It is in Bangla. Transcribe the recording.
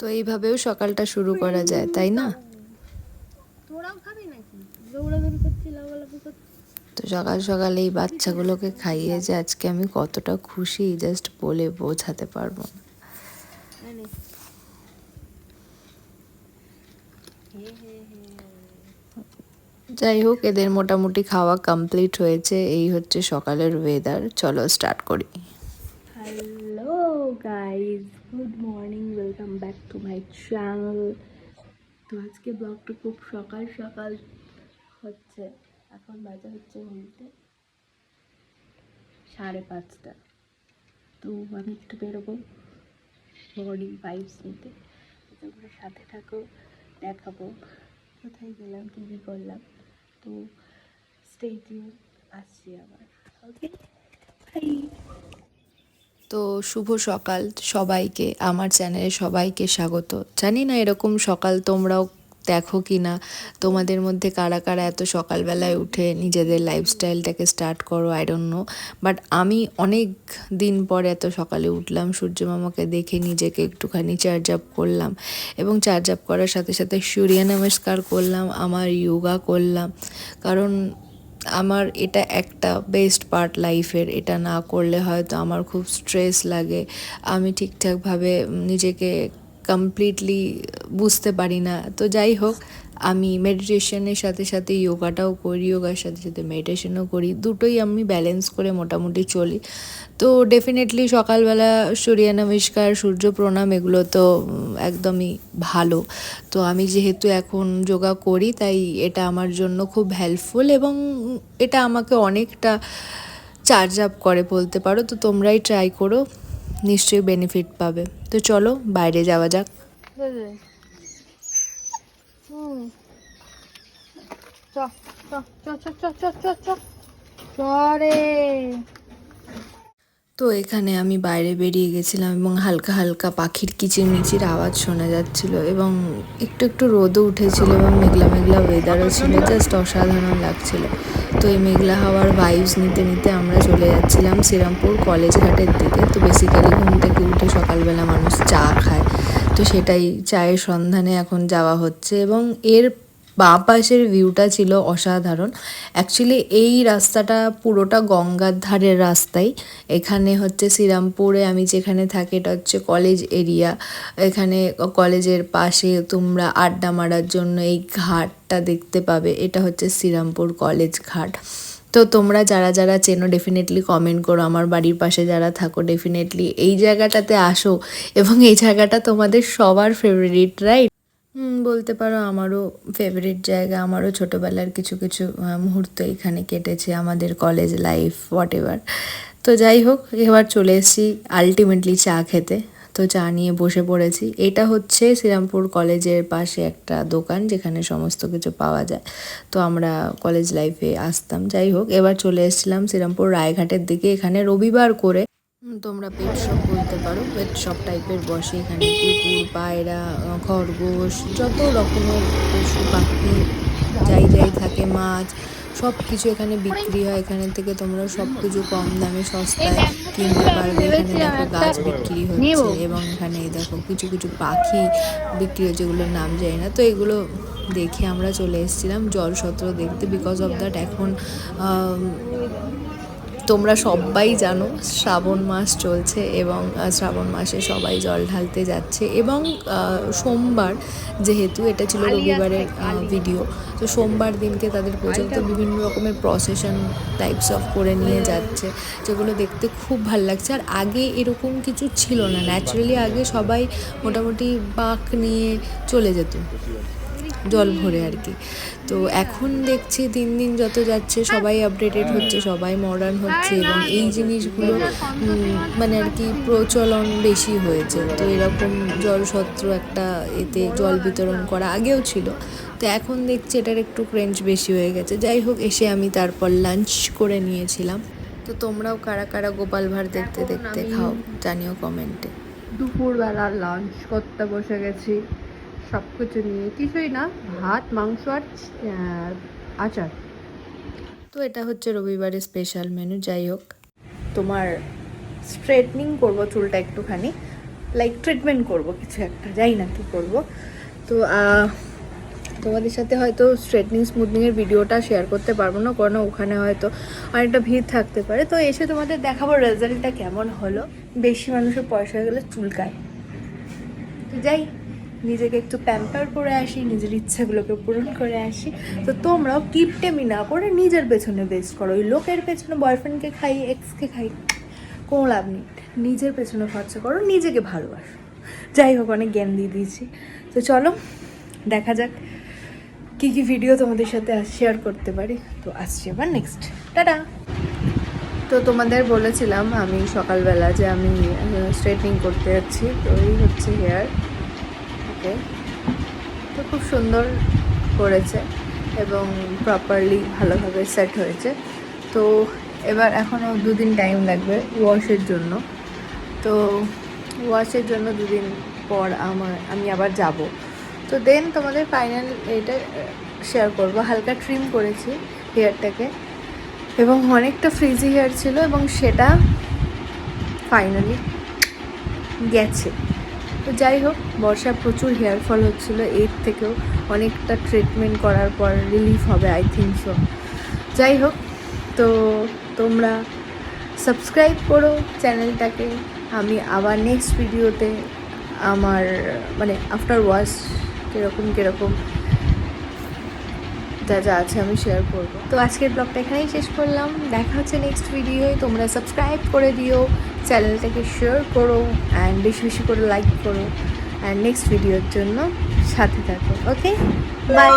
তো এইভাবেও সকালটা শুরু করা যায় তাই না? তো সকাল সকাল এই বাচ্চাগুলোকে খাইয়ে যে আজকে আমি কতটা খুশি জাস্ট বলে বোঝাতে পারব না। আনে হে হে হে। যাই হোক এদের মোটামুটি খাওয়া কমপ্লিট হয়েছে এই হচ্ছে সকালের ওয়েদার চলো স্টার্ট করি। Welcome back to my channel. তো আজকে ব্লগটা খুব সকাল সকাল হচ্ছে। এখন বাজে হচ্ছে ঘুমতে সাড়ে পাঁচটা। তো আমি একটু বেরোবো মর্নিং ভাইবস নিতে। তোমরা সাথে থাকো, দেখাবো। কোথায় গেলাম, কী কী করলাম। তো স্টেডিয়াম আসছি আবার। ওকে বাই তো শুভ সকাল সবাইকে, আমার চ্যানেলে সবাইকে স্বাগত। জানি না এরকম সকাল তোমরাও দেখো কি না তোমাদের মধ্যে কারা কারা এত সকালবেলায় উঠে নিজেদের লাইফস্টাইলটাকে স্টার্ট করো আই ডোন্ট নো বাট আমি অনেক দিন পরে এত সকালে উঠলাম, সূর্য মামাকে দেখে নিজেকে একটুখানি চার্জ আপ করলাম এবং চার্জ আপ করার সাথে সাথে সূর্য নমস্কার করলাম, আমার যোগা করলাম। কারণ আমার এটা একটা বেস্ট পার্ট লাইফের এটা না করলে হয়তো আমার খুব স্ট্রেস লাগে। আমি ঠিকঠাকভাবে নিজেকে কমপ্লিটলি বুঝতে পারি না। তো যাই হোক, আমি মেডিটেশনের সাথে সাথে যোগাটাও করি যোগার সাথে সাথে মেডিটেশনও করি। দুটোই আমি ব্যালেন্স করে মোটামুটি চলি। তো ডেফিনেটলি সকালবেলা সূর্য নমস্কার সূর্য প্রণাম এগুলো তো একদমই ভালো। তো আমি যেহেতু এখন যোগা করি, তাই এটা আমার জন্য খুব হেল্পফুল এবং এটা আমাকে অনেকটা চার্জ আপ করে বলতে পারো। তো তোমরাই ট্রাই করো। নিশ্চয়ই বেনিফিট পাবে তো চলো বাইরে যাওয়া যাক চ চ চ চ চ চ চ চ রে তো এখানে আমি বাইরে বেরিয়ে গেছিলাম এবং হালকা হালকা পাখির কিচিরমিচির আওয়াজ শোনা যাচ্ছিল এবং একটু একটু রোদও উঠেছিল এবং মেঘলা মেঘলা ওয়েদারও ছিল জাস্ট অসাধারণ লাগছিল। তো এই মেঘলা হাওয়ার ভাইবস নিতে নিতে আমরা চলে যাচ্ছিলাম শ্রীরামপুর কলেজ ঘাটের দিকে। তো বেসিক্যালি ঘুম থেকে উঠে সকালবেলা মানুষ চা খায়। তো সেটাই চায়ের সন্ধানে এখন যাওয়া হচ্ছে এবং এর বাঁ পাশের ভিউটা ছিল অসাধারণ। অ্যাকচুয়ালি এই রাস্তাটা পুরোটা গঙ্গার ধারের রাস্তাই। এখানে হচ্ছে শ্রীরামপুরে আমি যেখানে থাকি, এটা হচ্ছে কলেজ এরিয়া এখানে কলেজের পাশে তোমরা আড্ডা মারার জন্য এই ঘাটটা দেখতে পাবে। এটা হচ্ছে শ্রীরামপুর কলেজ ঘাট। তো তোমরা যারা যারা চেনো ডেফিনেটলি কমেন্ট করো। আমার বাড়ির পাশে যারা থাকো ডেফিনেটলি এই জায়গাটাতে আসো। এবং এই জায়গাটা তোমাদের সবার ফেভারিট রাইট বলতে পারো আমারও ফেভারিট জায়গা, আমারও ছোটোবেলার কিছু কিছু মুহূর্ত এখানে কেটেছে, আমাদের কলেজ লাইফ হোয়াট এভার তো যাই হোক, এবার চলে এসেছি আলটিমেটলি চা খেতে। তো চা নিয়ে বসে পড়েছি। এটা হচ্ছে শ্রীরামপুর কলেজের পাশে একটা দোকান যেখানে সমস্ত কিছু পাওয়া যায়। তো আমরা কলেজ লাইফে আসতাম। যাই হোক, এবার চলে এসেছিলাম শ্রীরামপুর রায়ঘাটের দিকে। এখানে রবিবার করে তোমরা পেট শপ বলতে পারো, পেট শপ টাইপের বসে এখানে কুকুর, পায়রা খরগোশ, যত রকমের পশু পাখি যাই যাই থাকে, মাছ সব কিছু এখানে বিক্রি হয়। এখানে থেকে তোমরা সব কিছু কম দামে সস্তায় কিনতে পারবে। এখানে দেখো গাছ বিক্রি হচ্ছে এবং এখানে দেখো কিছু কিছু পাখি বিক্রি হচ্ছে যেগুলোর নাম জানি না। তো এগুলো দেখে আমরা চলে এসেছিলাম। জলসত্র দেখতে বিকজ অফ দ্যাট এখন তোমরা সবাই জানো শ্রাবণ মাস চলছে এবং শ্রাবণ মাসে সবাই জল ঢালতে যাচ্ছে এবং সোমবার যেহেতু এটা ছিল রবিবারের ভিডিও তো সোমবার দিনকে তাদের পর্যন্ত বিভিন্ন রকমের প্রসেশন টাইপস অফ করে নিয়ে যাচ্ছে যেগুলো দেখতে খুব ভালো লাগছে। আর আগে এরকম কিছু ছিল না। ন্যাচারালি আগে সবাই মোটামুটি বাঁক নিয়ে চলে যেত। জল ভরে আর কি। তো এখন দেখছি দিন দিন যত যাচ্ছে সবাই আপডেটেড হচ্ছে সবাই মডার্ন হচ্ছে এবং এই জিনিসগুলো মানে আর কি প্রচলন বেশি হয়েছে। তো এরকম জলসত্র একটা এতে জল বিতরণ করা আগেও ছিল। তো এখন দেখছি এটার একটু ক্রেঞ্জ বেশি হয়ে গেছে। যাই হোক এসে আমি তারপর লাঞ্চ করে নিয়েছিলাম। তো তোমরাও কারা কারা গোপাল ভাঁড় দেখতে দেখতে খাও জানিও কমেন্টে দুপুরবেলা লাঞ্চ করতে বসে গেছি। সব কিছু নিয়ে, কিছুই না, ভাত, মাংস আর আচার। তো এটা হচ্ছে রবিবারের স্পেশাল মেনু যাই হোক। তোমার স্ট্রেটনিং করব চুলটা একটুখানি লাইক ট্রিটমেন্ট করব কিছু একটা যাই না কি করব। তো তোমাদের সাথে হয়তো স্ট্রেটনিং স্মুথনিংয়ের ভিডিওটা শেয়ার করতে পারব না কারণ ওখানে হয়তো অনেকটা ভিড় থাকতে পারে। তো এসে তোমাদের দেখাবো রেজাল্টটা কেমন হলো। বেশি মানুষের পয়সা গেলে চুলকায় তো যাই নিজেকে একটু প্যাম্পার করে আসি, নিজের ইচ্ছাগুলোকে পূরণ করে আসি। তো তোমরাও কিপটেমি না করে নিজের পেছনে বেস্ট করো। ওই লোকের পেছনে বয়ফ্রেন্ডকে খাই এক্সকে খাই, কোনো লাভ নেই। নিজের পেছনে খরচা করো, নিজেকে ভালোবাসো। যাই হোক, অনেক জ্ঞান দিয়ে দিয়েছি। তো চলো, দেখা যাক কী কী ভিডিও তোমাদের সাথে শেয়ার করতে পারি। তো আসছি এবার নেক্সট টাটা! তো তোমাদের বলেছিলাম আমি সকালবেলা যে আমি স্ট্রেটনিং করতে যাচ্ছি। তো এই হচ্ছে হেয়ার ওকে তো খুব সুন্দর করেছে এবং প্রপারলি ভালোভাবে সেট হয়েছে। তো এবার এখনও দুদিন টাইম লাগবে ওয়াশের জন্য। তো ওয়াশের জন্য দুদিন পর আমার, আমি আবার যাব। তো দেন তোমাদের ফাইনাল এটা শেয়ার করব। হালকা ট্রিম করেছি হেয়ারটাকে এবং অনেকটা ফ্রিজি হেয়ার ছিল এবং সেটা ফাইনালি গেছে। তো যাই হোক বর্ষা প্রচুর হেয়ার ফল হচ্ছিল, এর থেকেও অনেকটা ট্রিটমেন্ট করার পর রিলিফ হবে আই থিঙ্ক সো যাই হোক, তো তোমরা সাবস্ক্রাইব করো চ্যানেলটাকে আমি আবার নেক্সট ভিডিওতে আমার মানে আফটার ওয়াশ কীরকম কীরকম যা যা আছে আমি শেয়ার করব। তো আজকের ব্লগটা এখানেই শেষ করলাম। দেখা হচ্ছে নেক্সট ভিডিওয় তোমরা সাবস্ক্রাইব করে দিও চ্যানেলটাকে শেয়ার করো অ্যান্ড বেশি বেশি করে লাইক করো। অ্যান্ড নেক্সট ভিডিওর জন্য সাথে থাকো ওকে বাই